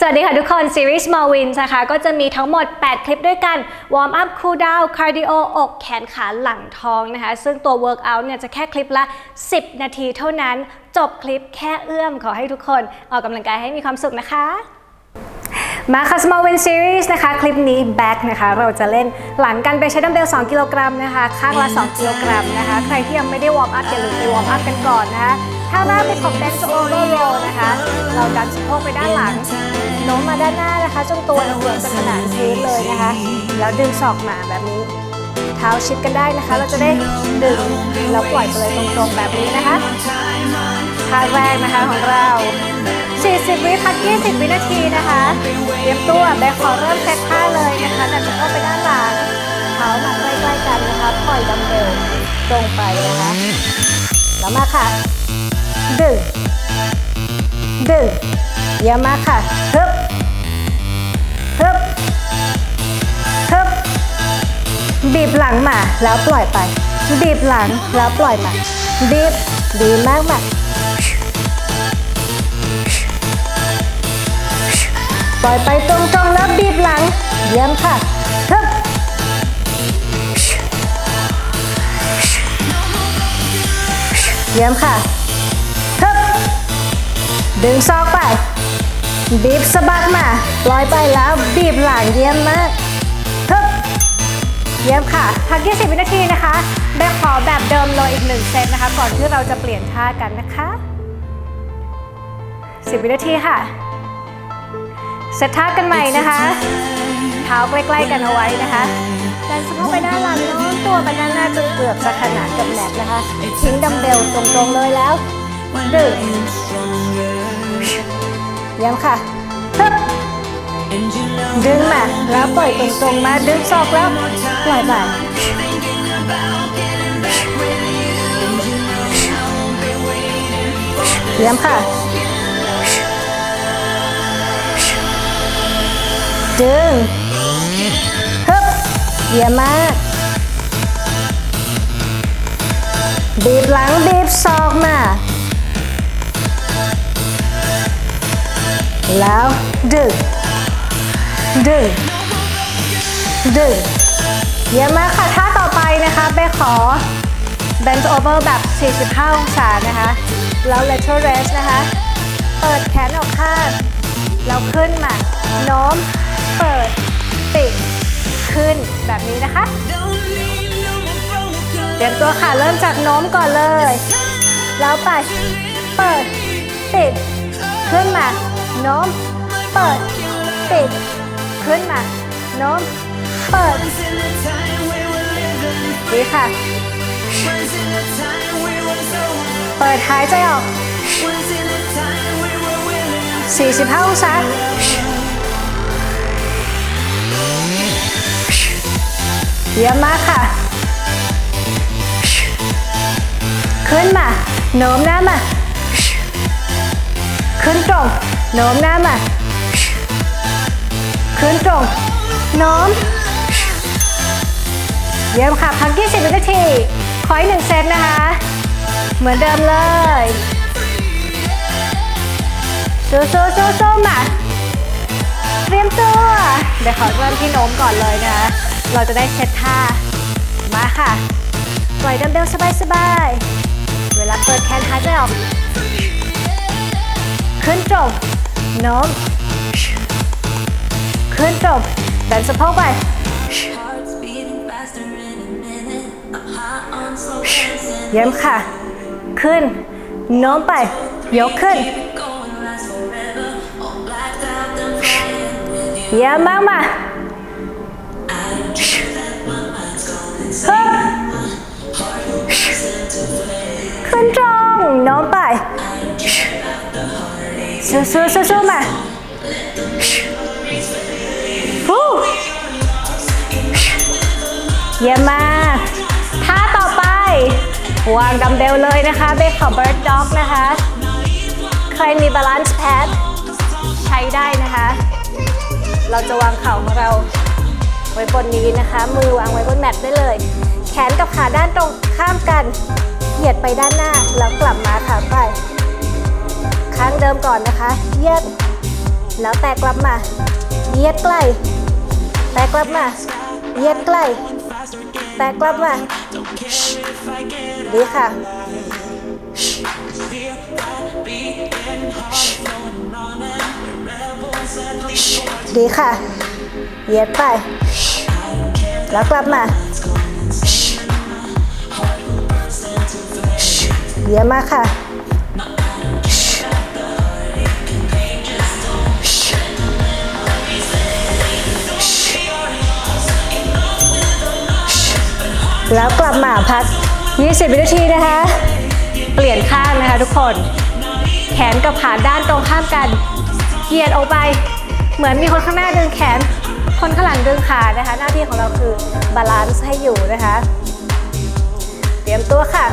สวัสดีค่ะทุกคนซีรีส์ Small Wins นะคะ ก็จะมีทั้งหมด 8 คลิปด้วยกัน Warm up Cool down Cardio ออกแขนขาหลังท้องนะคะ ซึ่งตัว Workout เนี่ยจะแค่คลิปละ 10 นาทีเท่านั้น จบคลิปแค่เอื้อมขอให้ทุกคนออกกำลังกายให้มีความสุขนะคะมาค่ะ Small Win Series นะคะ คลิปนี้ back นะคะ เราจะเล่นหลังกันไปใช้ดัมเบล 2 กิโลกรัมนะคะ ข้างละ 2 กิโลกรัมนะคะ ใครที่ยังไม่ได้วอร์มอัพอย่าลืมไปวอร์มอัพกันก่อนนะคะ ท่าแรกเป็นของ Bench Over Row นะคะ เราดันสะโพกไปด้านหลังโน้มมาด้านหน้านะคะจนตัวเราเหวี่ยงจะขนานพื้นเลยนะคะ แล้วดึงศอกมาแบบนี้ เท้าชิดกันได้นะคะ เราจะได้ดึงแล้วปล่อยไปเลยตรงๆแบบนี้นะคะท่าแรกนะคะของเรา 40 วิพัก20 วินาทีนะคะเตรียมตัวแบคขอเริ่มเซตท่าเลยนะคะดันสะโพกไปด้านหลังเท้ามาใกล้ๆกันนะคะ ปล่อยดัมเบลตรงไปนะคะแล้วมาค่ะ ดึง ดึงเยี่ยมมากค่ะฮึบฮึบฮึบบีบหลังมาแล้วปล่อยไป บีบหลังแล้วปล่อยมาบีบดีมากมากปล่อยไปตรงๆแล้วบีบหลัง เยี่ยมค่ะฮึบเยี่ยมค่ะ ดึงซอกไป บีบสะบัดมาปล่อยไปแล้วบีบหลังเยี่ยมมากฮึบเยี่ยมค่ะพัก20วินาทีนะคะแบกขอแบบเดิมเลยอีกหนึ่งเซตนะคะ ก่อนที่เราจะเปลี่ยนท่ากันนะคะ 10 วินาทีค่ะเซตท่ากันใหม่นะคะ เท้าใกล้ๆกันเอาไว้นะคะดันสะโพกไปด้านหลังน้มตัวไปด้านหน้าจนเกือบจะขนานกับแหนบนะคะ ทิ้งดัมเบลตรงๆเลยแล้วดึง ยี่ยมค่ะฮึบดึงมาแล้วปล่อยตรงๆมาดึงศอกแล้วปล่อยไปเยี่ยมค่ะ ดึงฮึบเยี่ยมมากบีบหลังบีบศอกมา แล้ว ดึง ดึง ดึง เยี่ยมมากค่ะ ท่าต่อไปนะคะเบขอ bend over แบบ 45 องศานะคะ แล้ว lateral raise นะคะ เปิดแขนออกข้าง แล้วขึ้นมาโน้ม เปิด ปิด ขึ้นแบบนี้นะคะ เตรียมตัวค่ะ เริ่มจากโน้มก่อนเลย แล้วไป เปิด ปิด ขึ้นมา โน้ม เปิด ปิด ขึ้นมา โน้ม เปิด ดีค่ะ เปิดหายใจออก 45 องศาเยี่ยมมากค่ะ ขึ้นมา โน้มหน้ามา ขึ้นตรงโน้มหน้ามา ขึ้นตรงโน้ม เยี่ยมค่ะ พัก 20 วินาที ขออีกหนึ่งเซตนะคะ เหมือนเดิมเลยสู้สู้สู้สู้มาเตรียมตัว เดี๋ยวขอเริ่มที่โน้มก่อนเลยนะคะ เราจะได้เซตท่า มาค่ะ ปล่อยดัมเบลสบายๆเวลาเปิดแขนหายใจออก ขึ้นตรงโน้มขึ้นตรงดันสะโพกไป Heart's beating faster in a minute. I'm high on slow dancing. เยี่ยมค่ะ ขึ้น โน้มไป ยกขึ้น Keep it going, last forever. All blacked out, done flying with you. เยี่ยมมากมา สู้สู้สู้สู้มาฟูเยี่ยมมากท่าต่อไป วางดัมเบลเลยนะคะเบคขอเบิร์ดด็อกนะคะ ใครมีบาลานซ์แพดใช้ได้นะคะ เราจะวางเข่าของเราไว้บนนี้นะคะ มือวางไว้บนแมตได้เลย แขนกับขาด้านตรงข้ามกัน เหยียดไปด้านหน้าแล้วกลับมาขาไป ข้างเดิมก่อนนะคะ เหยียด แล้วแตะกลับมา เหยียดใกล้ แตะกลับมา เหยียดใกล้ แตะกลับมา ดีค่ะ ดีค่ะ เหยียดไป แล้วกลับมาเยี่ยมมากค่ะ แล้วกลับมาพัก 20 วินาทีนะคะ เปลี่ยนข้างนะคะทุกคน แขนกับขาด้านตรงข้ามกันเหยียดออกไป เหมือนมีคนข้างหน้าดึงแขน คนข้างหลังดึงขานะคะ หน้าที่ของเราคือบาลานซ์ให้อยู่นะคะ เตรียมตัวค่ะ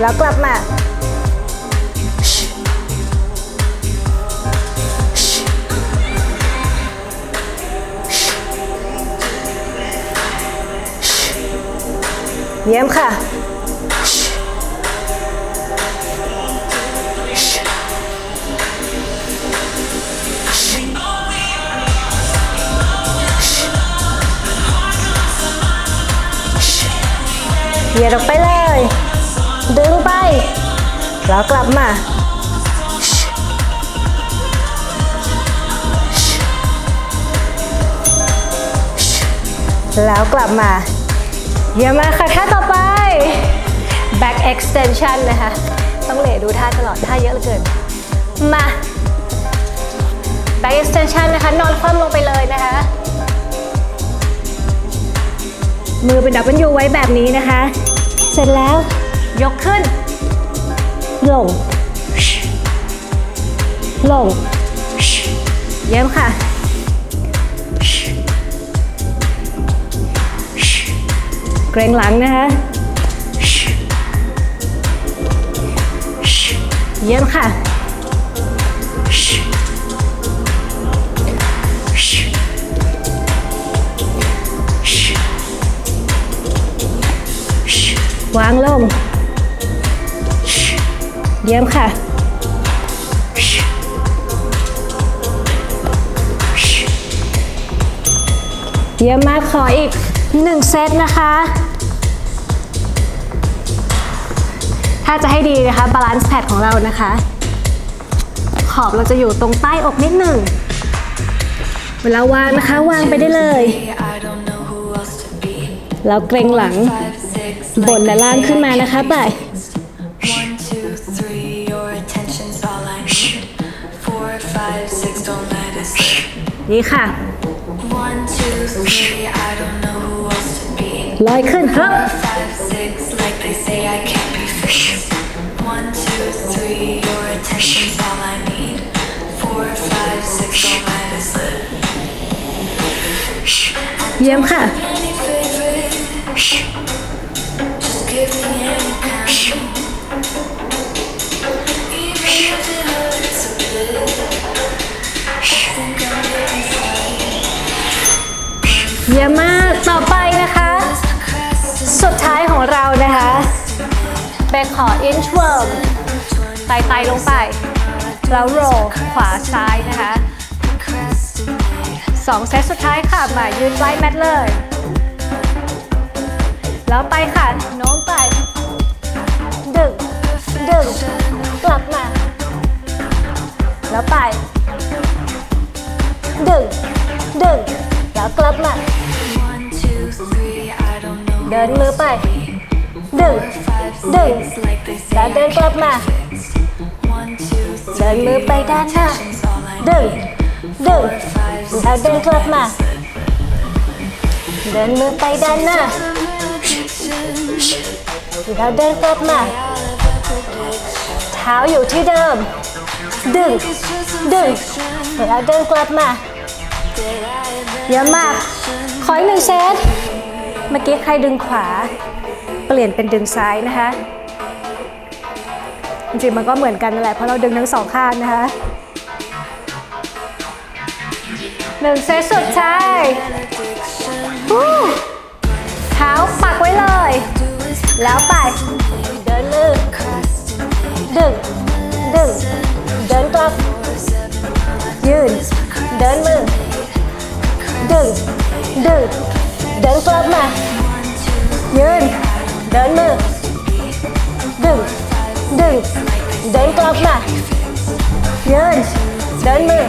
แล้วกลับมา เยี่ยมค่ะ เหยียดออกไปเลย ดึงไป แล้วกลับมาแล้วกลับมา เยี่ยมมากค่ะท่าต่อไป back extension นะคะ ต้องเหลดูท่าตลอดท่าเยอะเหลือเกิน มา back extension นะคะ นอนคว่ำลงไปเลยนะคะ มือเป็นดับเบิลยูไว้แบบนี้นะคะ เสร็จแล้วยกขึ้น ลง ลง เยี่ยมค่ะ กรงหลังนะคะเยี่ยมค่ะ วางลง เยี่ยมค่ะเยี่ยมมากขออีกหนึ่งเซตนะคะ ถ้าจะให้ดีนะคะบาลานซ์แพดของเรานะคะ ขอบเราจะอยู่ตรงใต้อกนิดหนึ่ง เวลาวางนะคะวางไปได้เลย แล้วเกรงหลัง บนและล่างขึ้นมานะคะไปนี่ค่ะลอยขึ้นครับ Five, six, like they say I can't be fixed. One, two, three, your attention's all I need. Four, five, six, don't let it slip. เยี่ยมค่ะ Any favorite, just give me any kind. Even if it hurts a bit, I think I'm getting fine. เยี่ยมมาก ต่อไปนะคะ สุดท้ายของเรานะคะ เป็นขอ inchworm ไต่ไต่ลงไป แล้วโรลขวาซ้ายนะคะสองเซตสุดท้ายค่ะ มายืนไว้แมทเลย แล้วไปค่ะ โน้มไป ดึง ดึง กลับมา แล้วไป ดึง ดึง แล้วกลับมา One, two, three, I don't know. เดินมือไป ดึง Five, ดึง six, like they แล้ว say เดินกลับมา One, two, เดิน three, มือไปด้านหน้า is all I ดึง need. ดึง Five, แล้ว six, เดินกลับมา เดินมือไปด้านหน้าแล้วเดินกลับมา เท้าอยู่ที่เดิม ดึง ดึงแล้วเดินกลับมาเยอะมาก ขออีกหนึ่งเซต เมื่อกี้ใครดึงขวา เปลี่ยนเป็นดึงซ้ายนะคะ จริงๆมันก็เหมือนกันนั่นแหละเพราะเราดึงทั้งสองข้างนะคะหนึ่งเซตสุดท้ายเท้าปักไว้เลย แล้วไป เดินมือดึง ดึง เดินกลับ ยืน เดินมือ ดึง ดึง เดินกลับมา ยืน เดินมือ ดึง ดึง เดินกลับมายืนเดินมือ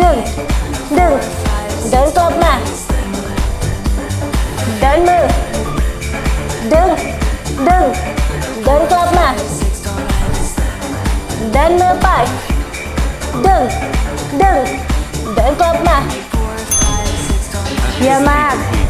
ดึง ดึง เดินกลับมาเดินมือ ดึง ดึง เดินกลับมาเดินมือไป ดึง ดึง เดินกลับมาเยี่ยมมาก